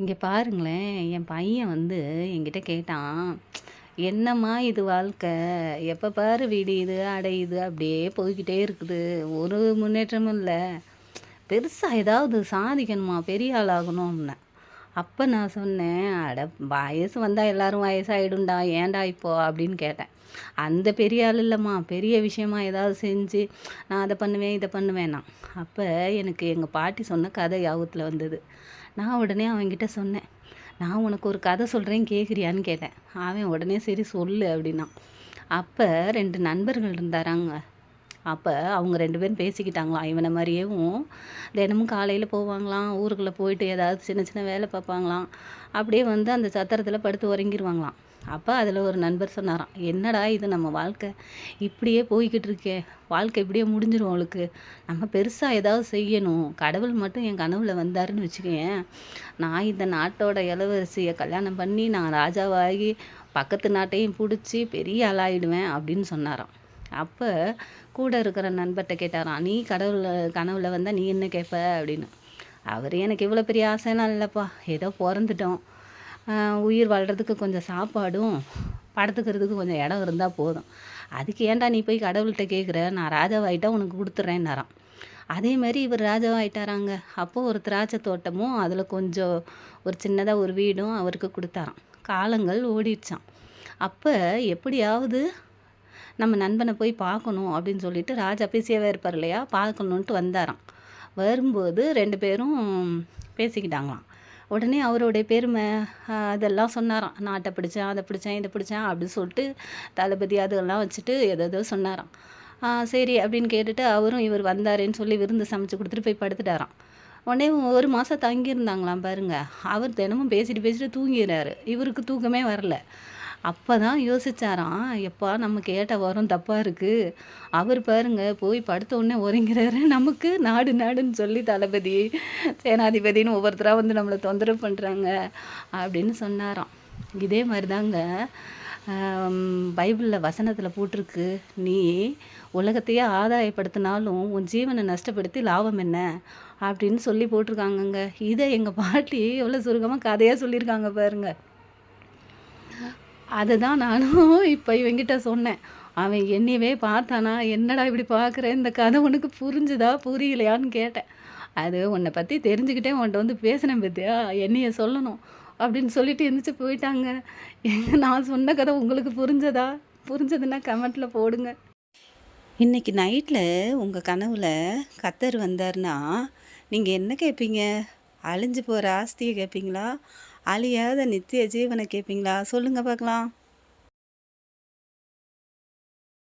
இங்கே பாருங்களேன் என் பையன் வந்து என்கிட்ட கேட்டான் என்னம்மா இது வாழ்க்கை? எப்போ பாரு விடியுது அடையுது அப்படியே போய்கிட்டே இருக்குது. ஒரு முன்னேற்றமும் இல்லை. பெருசாக ஏதாவது சாதிக்கணுமா? பெரிய ஆளாகணும்" அப்படின்னேன். அப்போ நான் சொன்னேன் அட வயசு வந்தால் எல்லாரும் வயசாகிடும்டா ஏன்டா இப்போ? அப்படின்னு கேட்டேன். அந்த பெரிய ஆள் இல்லைம்மா பெரிய விஷயமா ஏதாவது செஞ்சு நான் அதை பண்ணுவேன் இதை பண்ணுவேன்னா? அப்போ எனக்கு எங்கள் பாட்டி சொன்ன கதை யாபத்தில் வந்தது. நான் உடனே அவன்கிட்ட சொன்னேன் நான் உனக்கு ஒரு கதை சொல்கிறேன் கேட்குறியான்னு கேட்டேன். அவன் உடனே சரி சொல்லு அப்படின்னா அப்போ ரெண்டு நண்பர்கள் இருந்தாராங்க. அப்போ அவங்க ரெண்டு பேரும் பேசிக்கிட்டாங்களாம். இவனை மாதிரியேவும் தினமும் காலையில் போவாங்களாம் ஊருக்குள்ளே போயிட்டு ஏதாவது சின்ன சின்ன வேலை பார்ப்பாங்களாம். அப்படியே வந்து அந்த சத்திரத்தில் படுத்து உறங்கிடுவாங்களாம் அப்போ அதில் ஒரு நண்பர் சொன்னாராம் என்னடா இது நம்ம வாழ்க்கை? இப்படியே போய்கிட்டு இருக்கே. வாழ்க்கை இப்படியே முடிஞ்சிடும் அவளுக்கு. நம்ம பெருசாக ஏதாவது செய்யணும். கடவுள் மட்டும் என் கனவில் வந்தாருன்னு வச்சுக்கேன் நான் இந்த நாட்டோட இளவரசியை கல்யாணம் பண்ணி நான் ராஜாவாகி பக்கத்து நாட்டையும் பிடிச்சி பெரிய ஆளாயிடுவேன் அப்படின்னு சொன்னாராம். அப்போ கூட இருக்கிற நண்பர்கிட்ட கேட்டாராம் நீ கடவுள் கனவில் வந்தால் நீ என்ன கேட்ப அப்படின்னு. அவர் எனக்கு இவ்வளோ பெரிய ஆசைலாம் இல்லைப்பா. ஏதோ பிறந்துட்டோம். உயிர் வாழ்கிறதுக்கு கொஞ்சம் சாப்பாடும் படுத்துக்கிறதுக்கு கொஞ்சம் இடம் இருந்தால் போதும். அதுக்கு ஏன்டா நீ போய் கடவுள்கிட்ட கேட்குற நான் ராஜாவாயிட்டா உனக்கு கொடுத்துட்றேன்னாராம் அதே மாதிரி இவர் ராஜாவாயிட்டாராங்க. அப்போது ஒரு திராட்சை தோட்டமும் அதில் கொஞ்சம் ஒரு சின்னதாக ஒரு வீடும் அவருக்கு கொடுத்தாராம். காலங்கள் ஓடிடுச்சான் அப்போ எப்படியாவது நம்ம நண்பனை போய் பார்க்கணும் அப்படின்னு சொல்லிட்டு ராஜா பிஸியாகவே இருப்பார் இல்லையா? பார்க்கணுன்ட்டு வந்தாராம். வரும்போது ரெண்டு பேரும் பேசிக்கிட்டாங்களாம். உடனே அவருடைய பெருமை அதெல்லாம் சொன்னாராம். நாட்டை பிடிச்சேன் அதை பிடிச்சேன் இதை பிடிச்சேன் அப்படின்னு சொல்லிட்டு தளபதி அதெல்லாம் வச்சுட்டு எதோ சொன்னாராம். சரி அப்படின்னு கேட்டுட்டு அவரும் இவர் வந்தாருன்னு சொல்லி விருந்து சமைச்சு கொடுத்துட்டு போய் படுத்துட்டாராம். உடனே ஒரு மாதம் தங்கியிருந்தாங்களாம் பாருங்க. அவர் தினமும் பேசிட்டு பேசிட்டு தூங்கிடுறாரு. இவருக்கு தூக்கமே வரல. அப்போ தான் யோசிச்சாராம் எப்பா நம்ம கேட்ட வரம் தப்பாக இருக்குது அவர் பாருங்க போய் படுத்த உடனே உறங்கிறாரு. நமக்கு நாடு நாடுன்னு சொல்லி தளபதி சேனாதிபதினு ஒவ்வொருத்தராக வந்து நம்மளை தொந்தரவு பண்ணுறாங்க அப்படின்னு சொன்னாராம். இதே மாதிரி தாங்க பைபிளில் வசனத்தில் போட்டிருக்கு நீ உலகத்தையே ஆதாயப்படுத்தினாலும் உன் ஜீவனை நஷ்டப்படுத்தி லாபம் என்ன? அப்படின்னு சொல்லி போட்டிருக்காங்கங்க. இதை எங்கள் பாட்டி எவ்வளோ சுருக்கமாக கதையாக சொல்லியிருக்காங்க பாருங்கள் அதை தான் நானும் இப்போ இவங்கிட்ட சொன்னேன். அவன் என்னையவே பார்த்தானா என்னடா இப்படி பார்க்குற? இந்த கதை உனக்கு புரிஞ்சுதா புரியலையான்னு கேட்டேன். அது உன்னை பற்றி தெரிஞ்சுக்கிட்டே உன்கிட்ட வந்து பேசினேன் பார்த்தியா என்னைய சொல்லணும் அப்படின்னு சொல்லிட்டு எழுந்திரிச்சு போயிட்டாங்க. எங்க நான் சொன்ன கதை உங்களுக்கு புரிஞ்சதா? புரிஞ்சதுன்னா கமெண்ட்டில் போடுங்க. இன்றைக்கி நைட்டில் உங்கள் கனவில் கத்தர் வந்தார்னா நீங்கள் என்ன கேட்பீங்க அழிஞ்சு போகிற ஆஸ்தியை கேட்பீங்களா அழியாத நித்திய ஜீவனை கேட்பீங்களா? சொல்லுங்கள் பார்க்கலாம்.